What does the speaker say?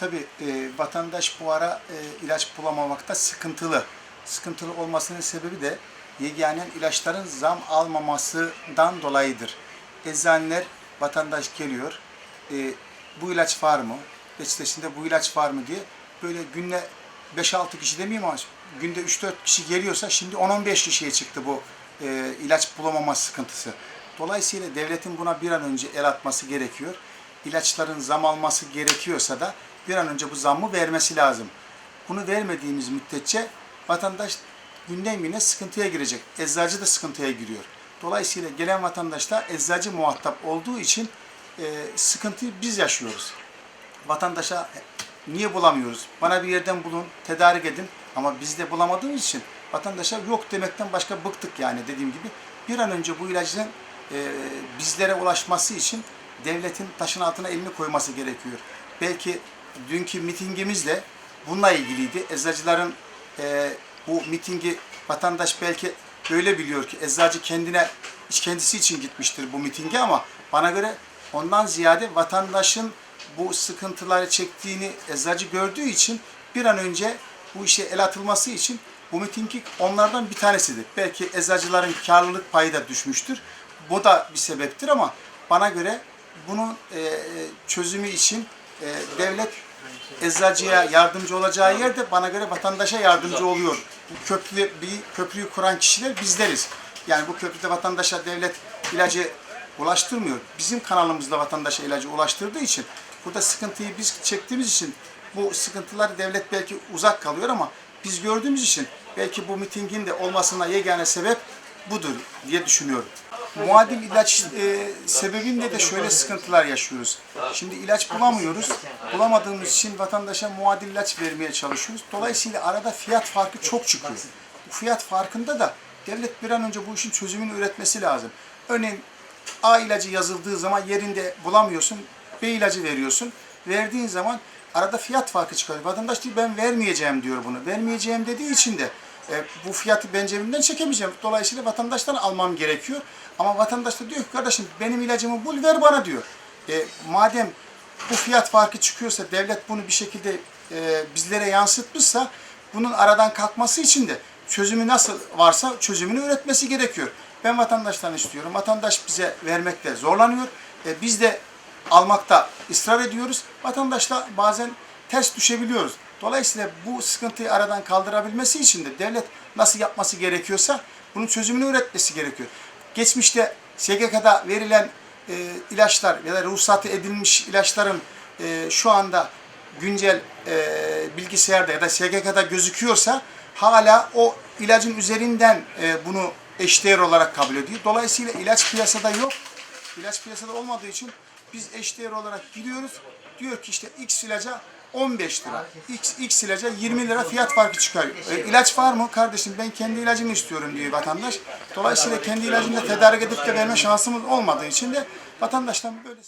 Tabii e, vatandaş bu ara e, ilaç bulamamakta sıkıntılı. Sıkıntılı olmasının sebebi de yeganen ilaçların zam almamasından dolayıdır. Eczaneler vatandaş geliyor, e, bu ilaç var mı? Beşiktaş'ında bu ilaç var mı diye böyle günde 5-6 kişi demeyeyim ama günde 3-4 kişi geliyorsa şimdi 10-15 kişiye çıktı bu e, ilaç bulamama sıkıntısı. Dolayısıyla devletin buna bir an önce el atması gerekiyor. İlaçların zam alması gerekiyorsa da bir an önce bu zammı vermesi lazım. Bunu vermediğimiz müddetçe vatandaş günden güne sıkıntıya girecek. Eczacı da sıkıntıya giriyor. Dolayısıyla gelen vatandaş da eczacı muhatap olduğu için e, sıkıntıyı biz yaşıyoruz. Vatandaşa niye bulamıyoruz? Bana bir yerden bulun, tedarik edin. Ama biz de bulamadığımız için vatandaşa yok demekten başka bıktık yani dediğim gibi. Bir an önce bu ilacın e, bizlere ulaşması için devletin taşın altına elini koyması gerekiyor. Belki dünkü mitingimiz de bununla ilgiliydi. Eczacıların e, bu mitingi vatandaş belki böyle biliyor ki eczacı kendine kendisi için gitmiştir bu mitinge ama bana göre ondan ziyade vatandaşın bu sıkıntıları çektiğini eczacı gördüğü için bir an önce bu işe el atılması için bu mitingi onlardan bir tanesidir. Belki eczacıların karlılık payı da düşmüştür. Bu da bir sebeptir ama bana göre bunun e, çözümü için e, devlet eczacıya yardımcı olacağı yerde bana göre vatandaşa yardımcı oluyor. Bu köprü, bir köprüyü kuran kişiler bizleriz. Yani bu köprüde vatandaşa devlet ilacı ulaştırmıyor. Bizim kanalımızda vatandaşa ilacı ulaştırdığı için burada sıkıntıyı biz çektiğimiz için bu sıkıntılar devlet belki uzak kalıyor ama biz gördüğümüz için belki bu mitingin de olmasına yegane sebep budur diye düşünüyorum. Muadil ilaç e, sebebinde de şöyle sıkıntılar yaşıyoruz. Şimdi ilaç bulamıyoruz. Bulamadığımız için vatandaşa muadil ilaç vermeye çalışıyoruz. Dolayısıyla arada fiyat farkı çok çıkıyor. Bu fiyat farkında da devlet bir an önce bu işin çözümünü üretmesi lazım. Örneğin A ilacı yazıldığı zaman yerinde bulamıyorsun. B ilacı veriyorsun. Verdiğin zaman arada fiyat farkı çıkıyor. Vatandaş diyor ben vermeyeceğim diyor bunu. Vermeyeceğim dediği için de e, bu fiyatı ben cebimden çekemeyeceğim. Dolayısıyla vatandaştan almam gerekiyor. Ama vatandaş da diyor ki kardeşim benim ilacımı bul ver bana diyor. E, madem bu fiyat farkı çıkıyorsa devlet bunu bir şekilde e, bizlere yansıtmışsa bunun aradan kalkması için de çözümü nasıl varsa çözümünü üretmesi gerekiyor. Ben vatandaştan istiyorum. Vatandaş bize vermekte zorlanıyor. E, biz de almakta ısrar ediyoruz. Vatandaşla bazen ters düşebiliyoruz. Dolayısıyla bu sıkıntıyı aradan kaldırabilmesi için de devlet nasıl yapması gerekiyorsa bunun çözümünü üretmesi gerekiyor. Geçmişte SGK'da verilen e, ilaçlar ya da ruhsatı edilmiş ilaçların e, şu anda güncel e, bilgisayarda ya da SGK'da gözüküyorsa hala o ilacın üzerinden e, bunu eşdeğer olarak kabul ediyor. Dolayısıyla ilaç piyasada yok. İlaç piyasada olmadığı için biz eşdeğer olarak gidiyoruz. Diyor ki işte X ilaca 15 lira. X, X ilaca 20 lira fiyat farkı çıkıyor. E, ilaç var mı? Kardeşim ben kendi ilacımı istiyorum diyor vatandaş. Dolayısıyla kendi ilacını da tedarik edip de verme şansımız olmadığı için de vatandaştan böyle